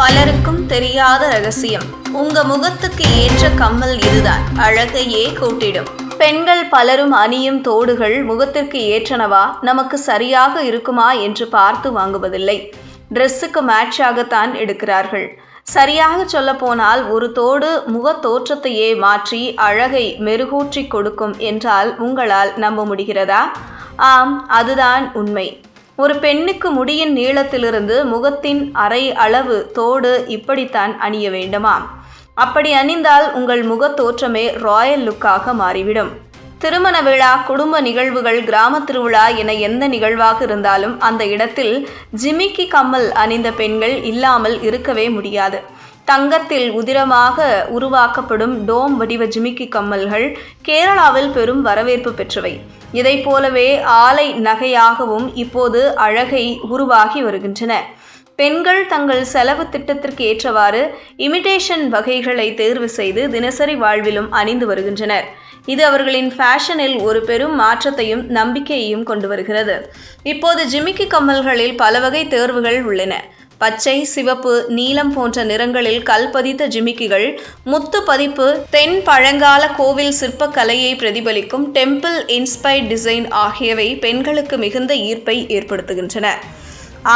பலருக்கும் தெரியாத ரகசியம். உங்க முகத்துக்கு ஏற்ற கம்மல் இதுதான். அழகையே கூட்டிடும். பெண்கள் பலரும் அணியும் தோடுகள் முகத்திற்கு ஏற்றனவா? நமக்கு சரியாக இருக்குமா என்று பார்த்து வாங்குவதில்லை. ட்ரெஸ்ஸுக்கு மேட்சாகத்தான் எடுக்கிறார்கள். சரியாக சொல்லப்போனால் ஒரு தோடு முகத் தோற்றத்தையே மாற்றி அழகை மெருகூற்றி கொடுக்கும் என்றால் உங்களால் நம்ப முடிகிறதா? ஆம் அதுதான் உண்மை. ஒரு பெண்ணுக்கு முடியின் நீளத்திலிருந்து முகத்தின் அரை அளவு தோடு இப்படித்தான் அணிய வேண்டுமாம் அப்படி அணிந்தால் உங்கள் முகத் தோற்றமே ராயல் லுக்காக மாறிவிடும். திருமண விழா குடும்ப நிகழ்வுகள் கிராம திருவிழா என எந்த நிகழ்வாக இருந்தாலும் அந்த இடத்தில் ஜிமிக்கி கம்மல் அணிந்த பெண்கள் இல்லாமல் இருக்கவே முடியாது. தங்கத்தில் உதிரமாக உருவாக்கப்படும் டோம் வடிவ ஜிமிக்கி கம்மல்கள் கேரளாவில் பெரும் வரவேற்பு பெற்றவை. இதை போலவே ஆலை நகையாகவும் இப்போது அழகை உருவாகி வருகின்றன. பெண்கள் தங்கள் செலவு திட்டத்திற்கு ஏற்றவாறு இமிடேஷன் வகைகளை தேர்வு செய்து தினசரி வாழ்விலும் அணிந்து வருகின்றனர். இது அவர்களின் ஃபேஷனில் ஒரு பெரும் மாற்றத்தையும் நம்பிக்கையையும் கொண்டு வருகிறது. இப்போது ஜிமிக்கி கம்மல்களில் பல வகை தேர்வுகள் உள்ளன. பச்சை சிவப்பு நீலம் போன்ற நிறங்களில் கல் பதித்த ஜிமிக்கிகள் முத்து பதிப்பு தென் பழங்கால கோவில் சிற்பக்கலையை பிரதிபலிக்கும் டெம்பிள் இன்ஸ்பைர்ட் டிசைன் ஆகியவை பெண்களுக்கு மிகுந்த ஈர்ப்பை ஏற்படுத்துகின்றன.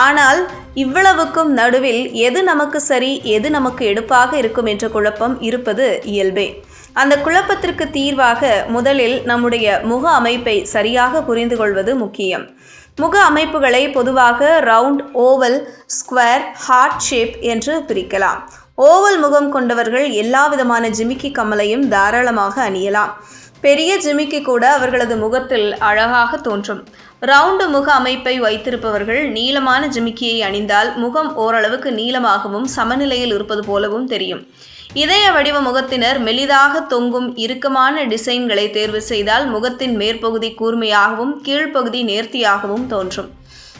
ஆனால் இவ்வளவுக்கும் நடுவில் எது நமக்கு சரி எது நமக்கு எடுப்பாக இருக்கும் என்ற குழப்பம் இருப்பது இயல்பே. அந்த குழப்பத்திற்கு தீர்வாக முதலில் நம்முடைய முக அமைப்பை சரியாக புரிந்து கொள்வது முக்கியம். முக அமைப்புகளை பொதுவாக round oval square heart shape என்று பிரிக்கலாம். ஓவல் முகம் கொண்டவர்கள் எல்லா விதமான ஜிமிக்கி கம்மலையும் தாராளமாக அணியலாம். பெரிய ஜிமிக்கி கூட அவர்களது முகத்தில் அழகாக தோன்றும். ரவுண்டு முக அமைப்பை வைத்திருப்பவர்கள் நீளமான ஜிமிக்கியை அணிந்தால் முகம் ஓரளவுக்கு நீளமாகவும் சமநிலையில் இருப்பது போலவும் தெரியும். இதய வடிவ முகத்தினர் மெலிதாக தொங்கும் இறுக்கமான டிசைன்களை தேர்வு செய்தால் முகத்தின் மேற்பகுதி கூர்மையாகவும் கீழ்ப்பகுதி நேர்த்தியாகவும் தோன்றும்.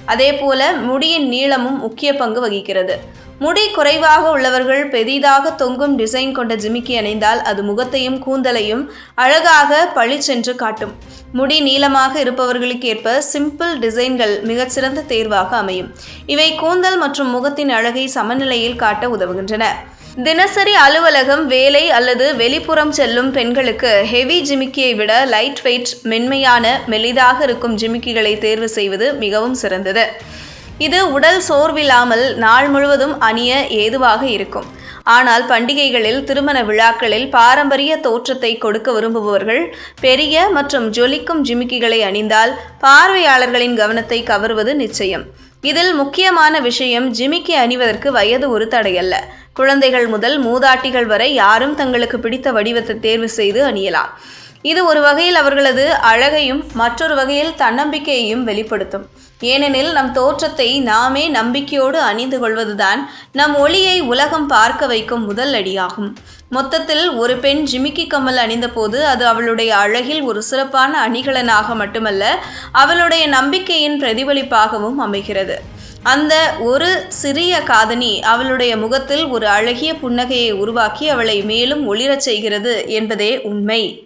அதேபோல முடியின் நீளமும் முக்கிய பங்கு வகிக்கிறது. முடி குறைவாக உள்ளவர்கள் பெரிதாக தொங்கும் டிசைன் கொண்ட ஜிமிக்கி அணிந்தால் அது முகத்தையும் கூந்தலையும் அழகாக பளிச்சென்று காட்டும். முடி நீளமாக இருப்பவர்களுக்கு ஏற்ப சிம்பிள் டிசைன்கள் மிகச்சிறந்த தேர்வாக அமையும். இவை கூந்தல் மற்றும் முகத்தின் அழகை சமநிலையில் காட்ட உதவுகின்றன. தினசரி அலுவலகம் வேலை அல்லது வெளிப்புறம் செல்லும் பெண்களுக்கு ஹெவி ஜிமிக்கியை விட லைட் வெயிட் மென்மையான மெலிதாக இருக்கும் ஜிமிக்கிகளை தேர்வு செய்வது மிகவும் சிறந்தது. இது உடல் சோர்வில்லாமல் நாள் முழுவதும் அணிய ஏதுவாக இருக்கும். ஆனால் பண்டிகைகளில் திருமண விழாக்களில் பாரம்பரிய தோற்றத்தை கொடுக்க விரும்புபவர்கள் பெரிய மற்றும் ஜொலிக்கும் ஜிமிக்கிகளை அணிந்தால் பார்வையாளர்களின் கவனத்தை கவர்வது நிச்சயம். இதில் முக்கியமான விஷயம் ஜிமிக்கி அணிவதற்கு வயது ஒரு தடையல்ல. குழந்தைகள் முதல் மூதாட்டிகள் வரை யாரும் தங்களுக்கு பிடித்த வடிவத்தை தேர்வு செய்து அணியலாம். இது ஒரு வகையில் அவர்களது அழகையும் மற்றொரு வகையில் தன்னம்பிக்கையையும் வெளிப்படுத்தும். ஏனெனில் நம் தோற்றத்தை நாமே நம்பிக்கையோடு அணிந்து கொள்வதுதான் நம் ஒளியை உலகம் பார்க்க வைக்கும் முதல் அடியாகும். மொத்தத்தில் ஒரு பெண் ஜிமிக்கி கம்மல் அணிந்தபோது அது அவளுடைய அழகில் ஒரு சிறப்பான அணிகலனாக மட்டுமல்ல அவளுடைய நம்பிக்கையின் பிரதிபலிப்பாகவும் அமைகிறது. அந்த ஒரு சிறிய காதணி அவளுடைய முகத்தில் ஒரு அழகிய புன்னகையை உருவாக்கி அவளை மேலும் ஒளிரச் செய்கிறது என்பதே உண்மை.